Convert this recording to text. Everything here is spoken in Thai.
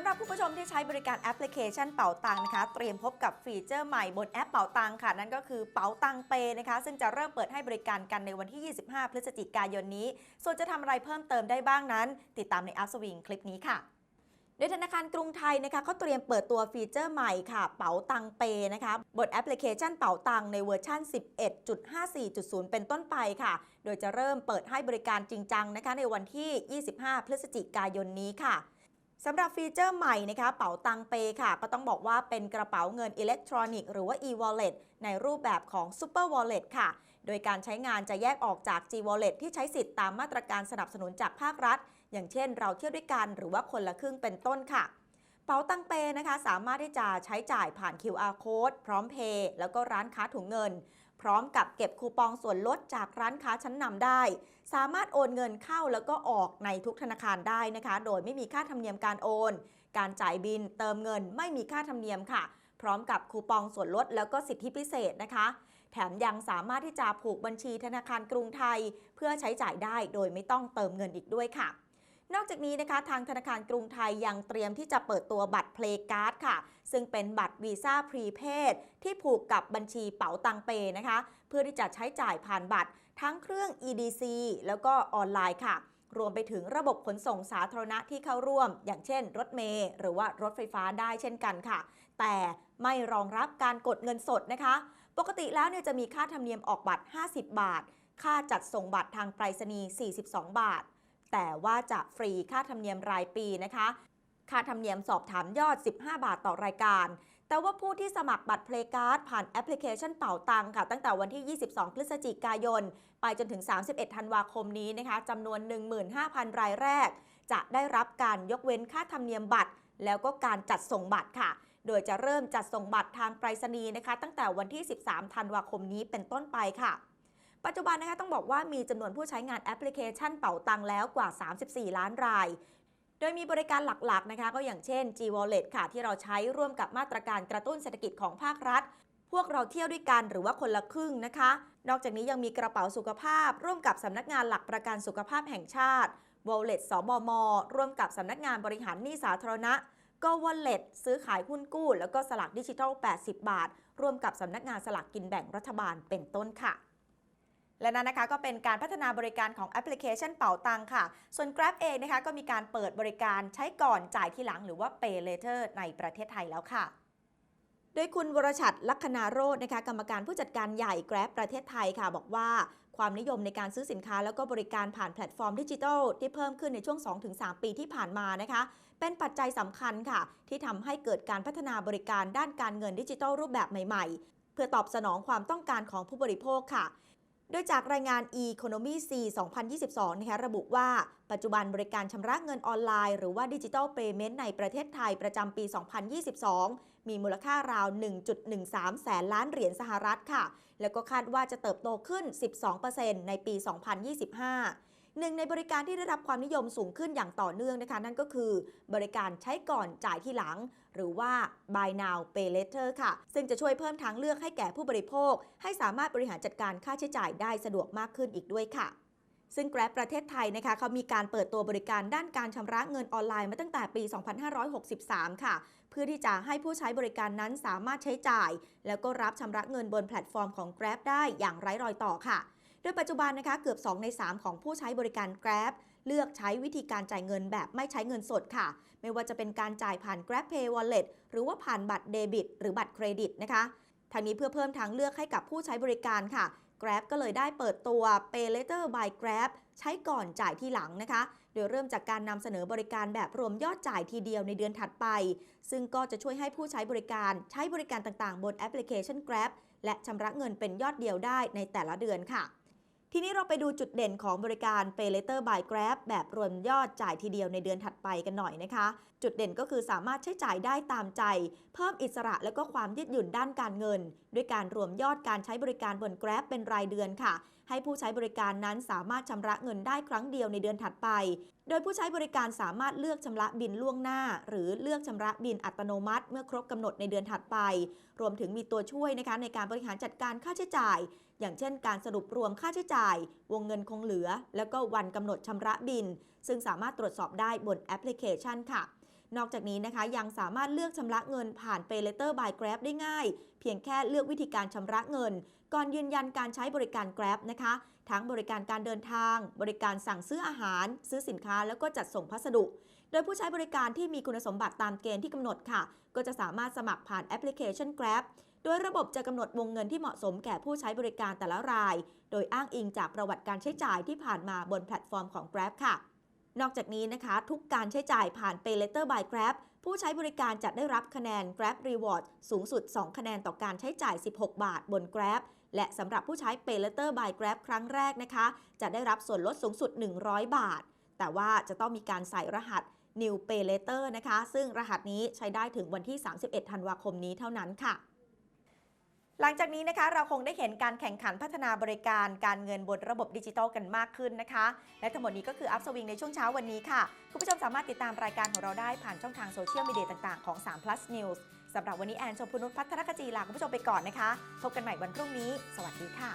ำหรับผู้ผู้ชมที่ใช้บริการแอปพลิเคชันเป๋าตังนะคะ เตรียมพบกับฟีเจอร์ใหม่บนแอปเป๋าตังค่ะ นั่นก็คือเป๋าตังเปนะคะ ซึ่งจะเริ่มเปิดให้บริการกันในวันที่ 25 พฤศจิกายนนี้ ส่วนจะทำอะไรเพิ่มเติมได้บ้างนั้น ติดตามในอัพสวิงคลิปนี้ค่ะโดยธนาคารกรุงไทยนะคะเขาเตรียมเปิดตัวฟีเจอร์ใหม่ค่ะ เป๋าตังเปนะคะบนแอปพลิเคชันเป๋าตังในเวอร์ชัน11.54.0 เป็นต้นไปค่ะ โดยจะเริ่มเปิดให้บริการจริงจังนะคะในวันที่ 25 พฤศจิกายนนี้ค่ะ สำหรับฟีเจอร์ใหม่นะคะ เป๋าตังเปค่ะ ก็ต้องบอกว่าเป็นกระเป๋าเงินอิเล็กทรอนิกส์หรือว่า e-wallet ในรูปแบบของ Super Wallet ค่ะ โดยการใช้งานจะแยกออกจาก G Wallet ที่ใช้สิทธิ์ตามมาตรการสนับสนุนจากภาครัฐ อย่างเช่นเราเที่ยวด้วยกันหรือว่าคนละครึ่งเป็นต้นค่ะ เป๋าตังเปนะคะ สามารถที่จะใช้จ่ายผ่าน QR code พร้อมเพย์แล้วก็ร้านค้าถุงเงิน พร้อมกับเก็บคูปองส่วนลดจากร้านค้าชั้นนำได้ สามารถโอนเงินเข้าแล้วก็ออกในทุกธนาคารได้นะคะ โดยไม่มีค่าธรรมเนียมการโอน การจ่ายบินเติมเงินไม่มีค่าธรรมเนียมค่ะ พร้อมกับคูปองส่วนลดแล้วก็สิทธิพิเศษนะคะ แถมยังสามารถที่จะผูกบัญชีธนาคารกรุงไทย เพื่อใช้จ่ายได้โดยไม่ต้องเติมเงินอีกด้วยค่ะ นอกจากนี้นะคะทางธนาคารกรุงไทยยังเตรียมที่จะเปิดตัวบัตรเพลย์การ์ดค่ะ ซึ่งเป็นบัตรวีซ่าพรีเพดที่ผูกกับบัญชีเป๋าตังเปนะคะ เพื่อที่จะใช้จ่ายผ่านบัตร ทั้งเครื่อง EDC แล้วก็ออนไลน์ค่ะ รวมไปถึงระบบขนส่งสาธารณะที่เข้าร่วม อย่างเช่น รถเมล์หรือว่ารถไฟฟ้าได้เช่นกันค่ะ แต่ไม่รองรับการกดเงินสดนะคะ ปกติแล้วเนี่ยจะมีค่าธรรมเนียมออกบัตร 50 บาท ค่าจัดส่งบัตรทางไปรษณีย์42 บาท แต่ว่าจะฟรีค่าธรรมเนียมรายปีนะคะ ค่าธรรมเนียมสอบถามยอด 15 บาทต่อรายการ แต่ว่าผู้ที่สมัครบัตรเพลย์การ์ดผ่านแอปพลิเคชันเป่าตังค่ะ ตั้งแต่วันที่ 22 พฤศจิกายน ไปจนถึง 31 ธันวาคมนี้นะคะจำนวน 15,000 รายแรก จะได้รับการยกเว้นค่าธรรมเนียมบัตร แล้วก็การจัดส่งบัตรค่ะโดยจะเริ่มจัดส่งบัตรทางไปรษณีย์นะคะ ตั้งแต่วันที่ 13 ธันวาคมนี้เป็นต้นไปค่ะ ปัจจุบันนะคะต้องบอกว่ามีจำนวนผู้ใช้งานแอปพลิเคชันเป๋าตังแล้วกว่า 34 ล้านราย โดยมีบริการหลักๆนะคะก็อย่างเช่น G Wallet ค่ะที่เราใช้ร่วมกับมาตรการกระตุ้นเศรษฐกิจของภาครัฐ พวกเราเที่ยวด้วยกันหรือว่าคนละครึ่งนะคะ นอกจากนี้ยังมีกระเป๋าสุขภาพ ร่วมกับสำนักงานหลักประกันสุขภาพแห่งชาติ Wallet สบม ร่วมกับสำนักงานบริหารหนี้สาธารณะก็ Wallet ซื้อขายหุ้นกู้ แล้วก็สลากดิจิทัล 80 บาท ร่วมกับสำนักงานสลากกินแบ่งรัฐบาลเป็นต้นค่ะ และนั่นนะคะก็เป็นการพัฒนาบริการของแอปพลิเคชันเป๋าตังค่ะ ส่วน Grab เองนะคะก็มีการเปิดบริการใช้ก่อนจ่ายทีหลังหรือว่า Pay Later ในประเทศไทยแล้วค่ะโดยคุณวรชัดลัคนาโรจนะคะกรรมการผู้จัดการใหญ่ Grab ประเทศไทยค่ะ บอกว่าความนิยมในการซื้อสินค้าแล้วก็บริการผ่านแพลตฟอร์มดิจิทัลที่เพิ่มขึ้นในช่วง 2-3 ปีที่ผ่านมานะคะ เป็นปัจจัยสำคัญค่ะ ที่ทำให้เกิดการพัฒนาบริการด้านการเงินดิจิทัลรูปแบบใหม่ ๆ เพื่อตอบสนองความต้องการของผู้บริโภคค่ะ โดยจากรายงาน Economy C 2022 นะคะระบุว่าปัจจุบันบริการชำระเงินออนไลน์ หรือว่าดิจิทัลเพย์เมนต์ในประเทศไทยประจำปี 2022 มีมูลค่าราว 1.13 แสนล้านเหรียญสหรัฐค่ะ แล้วก็คาดว่าจะเติบโตขึ้น 12%ในปี 2025 หนึ่งในบริการที่ได้รับความนิยมสูงขึ้นอย่างต่อเนื่องนะคะ นั่นก็คือบริการใช้ก่อนจ่ายที่หลัง หรือว่า buy now pay later ค่ะ ซึ่งจะช่วยเพิ่มทางเลือกให้แก่ผู้บริโภค ให้สามารถบริหารจัดการค่าใช้จ่ายได้สะดวกมากขึ้นอีกด้วยค่ะซึ่ง Grab ประเทศไทยนะคะเขามีการเปิดตัวบริการด้านการชำระเงินออนไลน์มาตั้งแต่ปี 2563 ค่ะ เพื่อที่จะให้ผู้ใช้บริการนั้นสามารถใช้จ่าย แล้วก็รับชำระเงินบนแพลตฟอร์มของ Grab ได้อย่างไร้รอยต่อค่ะ โดยปัจจุบันนะคะเกือบ 2 ใน 3 ของผู้ใช้บริการ Grab เลือกใช้วิธีการจ่ายเงินแบบไม่ใช้เงินสดค่ะ ไม่ว่าจะเป็นการจ่ายผ่าน Grab Pay Wallet หรือว่าผ่านบัตรเดบิต หรือบัตรเครดิตนะคะทางนี้เพื่อเพิ่มทางเลือกให้กับผู้ใช้บริการค่ะ Grab ก็เลยได้เปิดตัว Pay Later by Grab ใช้ก่อนจ่ายทีหลังนะคะ โดยเริ่มจากการนำเสนอบริการแบบรวมยอดจ่ายทีเดียวในเดือนถัดไป ซึ่งก็จะช่วยให้ผู้ใช้บริการใช้บริการต่างๆ บนแอปพลิเคชัน Grab และชำระเงินเป็นยอดเดียวได้ในแต่ละเดือนค่ะ ทีนี้เราไปดูจุดเด่นของบริการ Pay Later by Grab แบบรวมยอดจ่ายทีเดียวในเดือนถัดไปกันหน่อยนะคะ จุดเด่นก็คือสามารถใช้จ่ายได้ตามใจ เพิ่มอิสระและก็ความยืดหยุ่นด้านการเงิน ด้วยการรวมยอดการใช้บริการบน Grab เป็นรายเดือนค่ะ ให้ผู้ใช้บริการนั้นสามารถชำระเงินได้ครั้งเดียวในเดือนถัดไป โดยผู้ใช้บริการสามารถเลือกชำระบินล่วงหน้า หรือเลือกชำระบินอัตโนมัติ เมื่อครบกำหนดในเดือนถัดไป รวมถึงมีตัวช่วยนะคะในการบริหารจัดการค่าใช้จ่าย อย่างเช่นการสรุปรวมค่าใช้จ่าย วงเงินคงเหลือ แล้วก็วันกำหนดชำระบิน ซึ่งสามารถตรวจสอบได้บนแอปพลิเคชันค่ะ นอกจากนี้นะคะยังสามารถเลือกชำระเงินผ่าน Pay Later by Grab ได้ง่าย เพียงแค่เลือกวิธีการชำระเงิน ก่อนยืนยันการใช้บริการ Grab นะคะ ทั้งบริการการเดินทาง บริการสั่งซื้ออาหาร ซื้อสินค้าแล้วก็จัดส่งพัสดุโดยผู้ใช้บริการที่มีคุณสมบัติตามเกณฑ์ที่กำหนดค่ะ ก็จะสามารถสมัครผ่านแอปพลิเคชัน Grab โดยระบบจะกำหนดวงเงินที่เหมาะสมแก่ผู้ใช้บริการแต่ละราย โดยอ้างอิงจากประวัติการใช้จ่ายที่ผ่านมาบนแพลตฟอร์มของ Grab ค่ะ นอกจากนี้นะคะ ทุกการใช้จ่ายผ่าน Pay Later by Grab ผู้ใช้บริการจะได้รับคะแนน Grab Reward สูงสุด 2 คะแนนต่อการใช้จ่าย 16 บาทบน Grab และสำหรับผู้ใช้ Pay Later by Grab ครั้งแรกนะคะ จะได้รับส่วนลดสูงสุด 100 บาท แต่ว่าจะต้องมีการใส่รหัส New Pay Later นะคะ ซึ่งรหัสนี้ใช้ได้ถึงวันที่ 31 ธันวาคมนี้เท่านั้นค่ะ หลังจากนี้นะคะเราคงได้เห็นการแข่งขันพัฒนาบริการการเงินบนระบบดิจิทัลกันมากขึ้นนะคะ และทั้งหมดนี้ก็คืออัพสวิงในช่วงเช้าวันนี้ค่ะ คุณผู้ชมสามารถติดตามรายการของเราได้ผ่านช่องทางโซเชียลมีเดียต่างๆของ3 plus news สำหรับวันนี้แอนชมพูนุชพัฒนกจีลาคุณผู้ชมไปก่อนนะคะ พบกันใหม่วันพรุ่งนี้ สวัสดีค่ะ